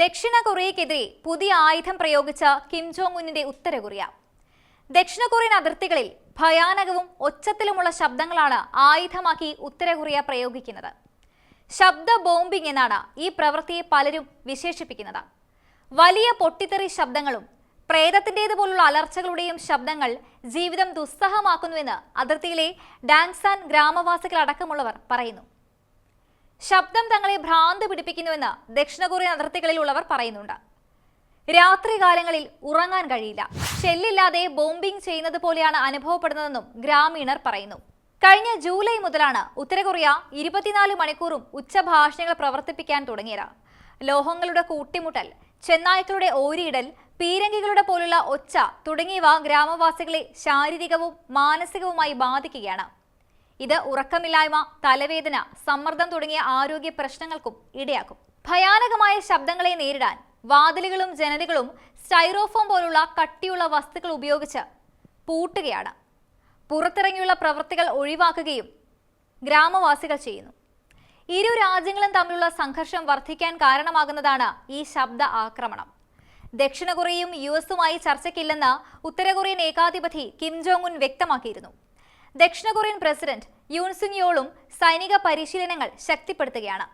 ദക്ഷിണ കൊറിയക്കെതിരെ പുതിയ ആയുധം പ്രയോഗിച്ച കിം ജോങ് ഉന്നിന്റെ ഉത്തര കൊറിയ ദക്ഷിണ കൊറിയൻ അതിർത്തികളിൽ ഭയാനകവും ഒച്ചത്തിലുമുള്ള ശബ്ദങ്ങളാണ് ആയുധമാക്കി ഉത്തര കൊറിയ പ്രയോഗിക്കുന്നത്. ശബ്ദ ബോംബിംഗ് എന്നാണ് ഈ പ്രവൃത്തിയെ പലരും വിശേഷിപ്പിക്കുന്നത്. വലിയ പൊട്ടിത്തെറി ശബ്ദങ്ങളും പ്രേതത്തിന്റേതുപോലുള്ള അലർച്ചകളുടെയും ശബ്ദങ്ങൾ ജീവിതം ദുസ്സഹമാക്കുന്നുവെന്ന് അതിർത്തിയിലെ ഡാങ്സാൻ ഗ്രാമവാസികളടക്കമുള്ളവർ പറയുന്നു. ശബ്ദം തങ്ങളെ ഭ്രാന്ത് പിടിപ്പിക്കുന്നുവെന്ന് ദക്ഷിണ കൊറിയൻ അതിർത്തികളിലുള്ളവർ പറയുന്നുണ്ട്. രാത്രികാലങ്ങളിൽ ഉറങ്ങാൻ കഴിയില്ല. ഷെല്ലില്ലാതെ ബോംബിംഗ് ചെയ്യുന്നത് പോലെയാണ് അനുഭവപ്പെടുന്നതെന്നും ഗ്രാമീണർ പറയുന്നു. കഴിഞ്ഞ ജൂലൈ മുതലാണ് ഉത്തര കൊറിയ ഇരുപത്തിനാല് മണിക്കൂറും ഉച്ചഭാഷണങ്ങൾ പ്രവർത്തിപ്പിക്കാൻ തുടങ്ങിയത്. ലോഹങ്ങളുടെ കൂട്ടിമുട്ടൽ ചെന്നായ്ക്കളുടെ ഓരിയിടൽ പീരങ്കികളുടെ പോലുള്ള ഒച്ച തുടങ്ങിയവ ഗ്രാമവാസികളെ ശാരീരികവും മാനസികവുമായി ബാധിക്കുകയാണ്. ഇത് ഉറക്കമില്ലായ്മ തലവേദന സമ്മർദ്ദം തുടങ്ങിയ ആരോഗ്യ പ്രശ്നങ്ങൾക്കും ഇടയാക്കും. ഭയാനകമായ ശബ്ദങ്ങളെ നേരിടാൻ വാതിലുകളും ജനലുകളും സ്റ്റൈറോഫോം പോലുള്ള കട്ടിയുള്ള വസ്തുക്കൾ ഉപയോഗിച്ച് പൂട്ടുകയാണ്. പുറത്തിറങ്ങിയുള്ള പ്രവൃത്തികൾ ഒഴിവാക്കുകയും ഗ്രാമവാസികൾ ചെയ്യുന്നു. ഇരു രാജ്യങ്ങളും തമ്മിലുള്ള സംഘർഷം വർദ്ധിക്കാൻ കാരണമാകുന്നതാണ് ഈ ശബ്ദ ആക്രമണം. ദക്ഷിണ കൊറിയയും യു എസുമായി ചർച്ചയ്ക്കില്ലെന്ന് ഉത്തര കൊറിയൻ ഏകാധിപതി കിം ജോങ് ഉൻ വ്യക്തമാക്കിയിരുന്നു. ദക്ഷിണ കൊറിയൻ പ്രസിഡന്റ് യൂൺസുങ് യോളും സൈനിക പരിശീലനങ്ങൾ ശക്തിപ്പെടുത്തുകയാണ്.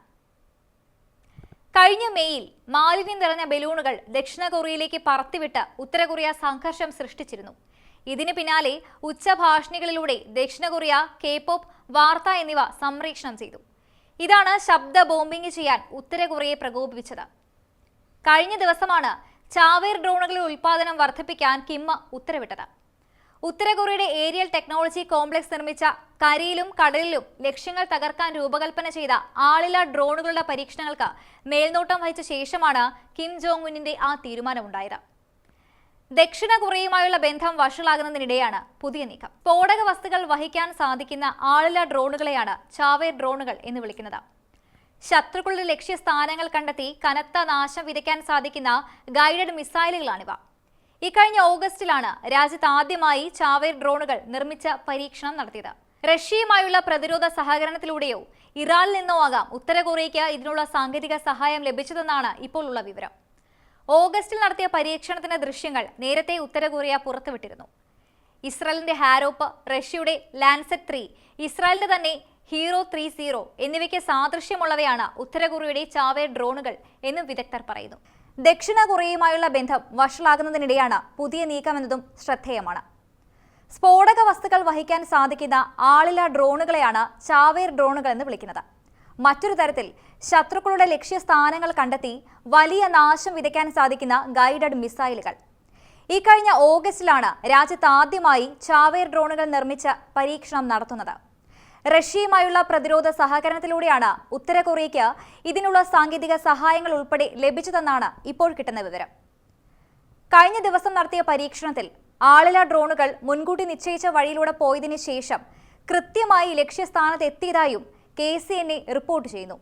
കഴിഞ്ഞ മെയ്യിൽ മാലിന്യം നിറഞ്ഞ ബലൂണുകൾ ദക്ഷിണ കൊറിയയിലേക്ക് പറത്തിവിട്ട് ഉത്തര കൊറിയ സംഘർഷം സൃഷ്ടിച്ചിരുന്നു. ഇതിന് പിന്നാലെ ഉച്ചഭാഷണികളിലൂടെ ദക്ഷിണ കൊറിയ കെ പോപ്പ് വാർത്ത എന്നിവ സംപ്രേഷണം ചെയ്തു. ഇതാണ് ശബ്ദ ബോംബിംഗ് ചെയ്യാൻ ഉത്തര കൊറിയയെ പ്രകോപിപ്പിച്ചത്. കഴിഞ്ഞ ദിവസമാണ് ചാവേർ ഡ്രോണുകളുടെ ഉൽപ്പാദനം വർദ്ധിപ്പിക്കാൻ കിമ്മ ഉത്തരവിട്ടത്. ഉത്തര കൊറിയയുടെ ഏരിയൽ ടെക്നോളജി കോംപ്ലക്സ് നിർമ്മിച്ച കരയിലും കടലിലും ലക്ഷ്യങ്ങൾ തകർക്കാൻ രൂപകൽപ്പന ചെയ്ത ആളില്ല ഡ്രോണുകളുടെ പരീക്ഷണങ്ങൾക്ക് മേൽനോട്ടം വഹിച്ച ശേഷമാണ് കിം ജോങ് ഉന്നിന്റെ ആ തീരുമാനമുണ്ടായത്. ദക്ഷിണ കൊറിയയുമായുള്ള ബന്ധം വഷളാകുന്നതിനിടെയാണ് പുതിയ നീക്കം. സ്ഫോടക വസ്തുക്കൾ വഹിക്കാൻ സാധിക്കുന്ന ആളില്ല ഡ്രോണുകളെയാണ് ചാവേർ ഡ്രോണുകൾ എന്ന് വിളിക്കുന്നത്. ശത്രുക്കളുടെ ലക്ഷ്യസ്ഥാനങ്ങൾ കണ്ടെത്തി കനത്ത നാശം വിതയ്ക്കാൻ സാധിക്കുന്ന ഗൈഡഡ് മിസൈലുകളാണിവ. ഇക്കഴിഞ്ഞ ഓഗസ്റ്റിലാണ് രാജ്യത്ത് ആദ്യമായി ചാവേർ ഡ്രോണുകൾ നിർമ്മിച്ച പരീക്ഷണം നടത്തിയത്. റഷ്യയുമായുള്ള പ്രതിരോധ സഹകരണത്തിലൂടെയോ ഇറാനിൽ നിന്നോ ആകാം ഉത്തര കൊറിയയ്ക്ക് ഇതിനുള്ള സാങ്കേതിക സഹായം ലഭിച്ചതെന്നാണ് ഇപ്പോൾ ഉള്ള വിവരം. ഓഗസ്റ്റിൽ നടത്തിയ പരീക്ഷണത്തിന്റെ ദൃശ്യങ്ങൾ നേരത്തെ ഉത്തര കൊറിയ പുറത്തുവിട്ടിരുന്നു. ഇസ്രായേലിന്റെ ഹാരോപ്പ് റഷ്യയുടെ ലാൻസെറ്റ് ത്രീ ഇസ്രായേലിന്റെ തന്നെ ഹീറോ ത്രീ സീറോ എന്നിവയ്ക്ക് സാദൃശ്യമുള്ളവയാണ് ഉത്തര കൊറിയയുടെ ചാവേർ ഡ്രോണുകൾ എന്നും വിദഗ്ധർ പറയുന്നു. ദക്ഷിണ കൊറിയയുമായുള്ള ബന്ധം വഷളാകുന്നതിനിടെയാണ് പുതിയ നീക്കമെന്നതും ശ്രദ്ധേയമാണ്. സ്ഫോടക വസ്തുക്കൾ വഹിക്കാൻ സാധിക്കുന്ന ആളില ഡ്രോണുകളെയാണ് ചാവേർ ഡ്രോണുകൾ എന്ന് വിളിക്കുന്നത്. മറ്റൊരു തരത്തിൽ ശത്രുക്കളുടെ ലക്ഷ്യസ്ഥാനങ്ങൾ കണ്ടെത്തി വലിയ നാശം വിതയ്ക്കാൻ സാധിക്കുന്ന ഗൈഡഡ് മിസൈലുകൾ. ഇക്കഴിഞ്ഞ ഓഗസ്റ്റിലാണ് രാജ്യത്ത് ആദ്യമായി ചാവേർ ഡ്രോണുകൾ നിർമ്മിച്ച പരീക്ഷണം നടത്തുന്നത്. റഷ്യയുമായുള്ള പ്രതിരോധ സഹകരണത്തിലൂടെയാണ് ഉത്തര കൊറിയയ്ക്ക് ഇതിനുള്ള സാങ്കേതിക സഹായങ്ങൾ ഉൾപ്പെടെ ലഭിച്ചതെന്നാണ് ഇപ്പോൾ കിട്ടുന്ന വിവരം. കഴിഞ്ഞ ദിവസം നടത്തിയ പരീക്ഷണത്തിൽ ആളില ഡ്രോണുകൾ മുൻകൂട്ടി നിശ്ചയിച്ച വഴിയിലൂടെ പോയതിനു ശേഷം കൃത്യമായി ലക്ഷ്യസ്ഥാനത്ത് എത്തിയതായും കെ റിപ്പോർട്ട് ചെയ്യുന്നു.